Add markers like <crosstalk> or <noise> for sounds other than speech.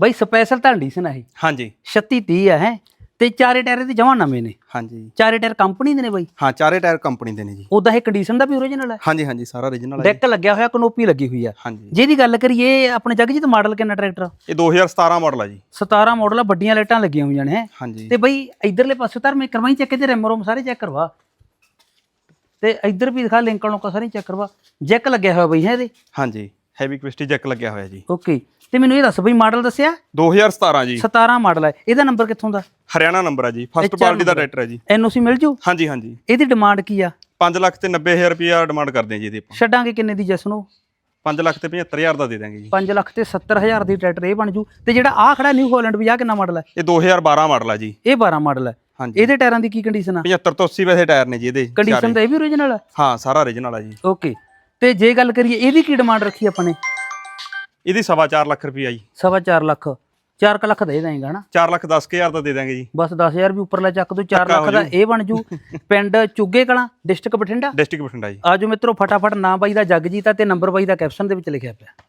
ਬਾਈ special ਤਾਂ condition ਇਹ? ਹਾਂਜੀ। 36 30 ਆ ਹੈ? ਤੇ ਚਾਰੇ ਟਾਇਰ ਤੇ ਜਮਾਂ ਨਵੇਂ ਨੇ। ਹਾਂਜੀ। ਚਾਰੇ ਟਾਇਰ ਕੰਪਨੀ ਦੇ ਨੇ ਬਾਈ? ਹਾਂ ਚਾਰੇ ਟਾਇਰ ਕੰਪਨੀ ਦੇ ਨੇ ਜੀ। ਉਦਾਂ ਇਹ ਕੰਡੀਸ਼ਨ ਦਾ ਵੀ ਓਰੀਜਨਲ ਹੈ ਹਾਂਜੀ ਹਾਂਜੀ ਸਾਰਾ origignal ਹੈ। ਡੈਕ ਲੱਗਿਆ ਹੋਇਆ ਕਨੋਪੀ ਲੱਗੀ ਹੋਈ ਆ। ਜਿਹਦੀ ਗੱਲ ਕਰੀਏ ਆਪਣੇ ਜਗਜੀਤ ਮਾਡਲ ਕਿੰਨਾ ਟਰੈਕਟਰ ਇਹ 2017 ਮਾਡਲ ਆ ਜੀ। 17 ਮਾਡਲ ਆ ਵੱਡੀਆਂ ਲਾਈਟਾਂ ਲੱਗੀਆਂ ਹੋਈਆਂ ਨੇ ਹੈਂ। ਹਾਂਜੀ। ਤੇ ਬਈ ਇਧਰਲੇ ਪਾਸੇ ਤਾਂ ਮੈਂ ਕਰਵਾਈ ਚੈੱਕ ਤੇ ਰੈਮ ਰੋਮ ਸਾਰੇ ਚੈੱਕ ਕਰਵਾ। ਤੇ ਇਧਰ ਵੀ ਦਿਖਾ ਲਿੰਕ ਲੋਕਾਂ ਸਾਰੇ ਚੈੱਕ ਕਰਵਾ। ਜੈਕ ਲੱਗਿਆ ਹੋਇਆ ਬਈ ਹੈ ਇਹਦੇ? ਹਾਂਜੀ ਹੈਵੀ ਕਵਿਸਟੀ ਜੈਕ ਲੱਗਿਆ ਹੋਇਆ ਜੀ। ਓਕੇ। ਤੇ ਮੈਨੂੰ ਇਹ ਦੱਸ ਬਈ ਮਾਡਲ ਦੱਸਿਆ? 2017 ਜੀ। 17 ਮਾਡਲ ਹੈ ਇਹਦਾ ਨੰਬਰ ਕਿੱਥੋਂ ਦਾ? ਹਰਿਆਣਾ ਨੰਬਰ ਹੈ ਜੀ। ਫਸਟ ਪਾਰਟੀ ਦਾ। ਟਰੈਕਟਰ ਹੈ ਜੀ। ਐਨਓਸੀ ਮਿਲ ਜੂ? ਹਾਂਜੀ ਹਾਂਜੀ। ਇਹਦੀ ਡਿਮਾਂਡ ਕੀ ਆ? 5 ਲੱਖ ਤੇ 90000 ਰੁਪਇਆ ਡਿਮਾਂਡ ਕਰਦੇ ਹਾਂ ਜੀ ਇਹਦੇ ਆਪਾਂ। ਛੱਡਾਂਗੇ ਕਿੰਨੇ ਦੀ ਜਸ ਨੂੰ 5 ਲੱਖ ਤੇ 75000 ਦਾ ਦੇ ਦਾਂਗੇ ਜੀ। 5 ਲੱਖ ਤੇ 70000 ਦੀ ਟਰੈਕਟਰ ਇਹ ਬਣ ਜੂ। ਤੇ ਜਿਹੜਾ ਆ ਖੜਾ ਨਿਊ ਹਾਲੈਂਡ ਵੀ ਆ ਕਿੰਨਾ ਮਾਡਲ ਹੈ ਇਹ 2012 ਮਾਡਲ ਆ ਜੀ। ਇਹ 12 ਮਾਡਲ ਹੈ ਹਾਂਜੀ। ਇਹਦੇ ਟਾਇਰਾਂ ਦੀ ਕੀ ਕੰਡੀਸ਼ਨ ਆ? 75 ਤੋਂ 80 ਵੈਸੇ ਟਾਇਰ ਨੇ ਜੀ ਇਹਦੇ ਕੰਡੀਸ਼ਨ ਤਾਂ ਇਹ ਵੀ ਓਰੀਜਨਲ ਹੈ ਹਾਂ ਸਾਰਾ origignal ਆ ਜੀ। ਓਕੇ ਤੇ ਜੇ ਗੱਲ ਕਰੀਏ ਇਹਦੀ ਕੀ ਡਿਮਾਂਡ ਰੱਖੀ ਆਪਾਂ ਨੇ? ਇਹਦੀ ਸਵਾ ਚਾਰ ਲੱਖ ਰੁਪਇਆ ਜੀ। ਸਵਾ ਚਾਰ ਲੱਖ। 4 ਲੱਖ ਦੇ ਦੇਂਗਾ ਹਨਾ? 4 ਲੱਖ 10000 ਦਾ ਦੇ ਦਾਂਗੇ ਜੀ। ਬਸ 10000 ਵੀ ਉੱਪਰਲਾ ਚੱਕ ਦੋ 4 ਪੱਕਾ ਲੱਖ ਦਾ। ਇਹ ਬਣ ਜੂ। <laughs> ਪਿੰਡ ਚੁੱਗੇ ਕਲਾਂ ਡਿਸਟ੍ਰਿਕਟ ਬਠਿੰਡਾ? ਡਿਸਟ੍ਰਿਕਟ ਬਠਿੰਡਾ ਜੀ। ਆਜੋ ਮਿੱਤਰੋ ਫਟਾਫਟ ਨਾਂ ਬਾਈ ਦਾ ਜਗਜੀਤ ਤੇ ਨੰਬਰ ਬਾਈ ਦਾ ਕੈਪਸ਼ਨ ਦੇ ਵਿੱਚ ਲਿਖਿਆ ਪਿਆ।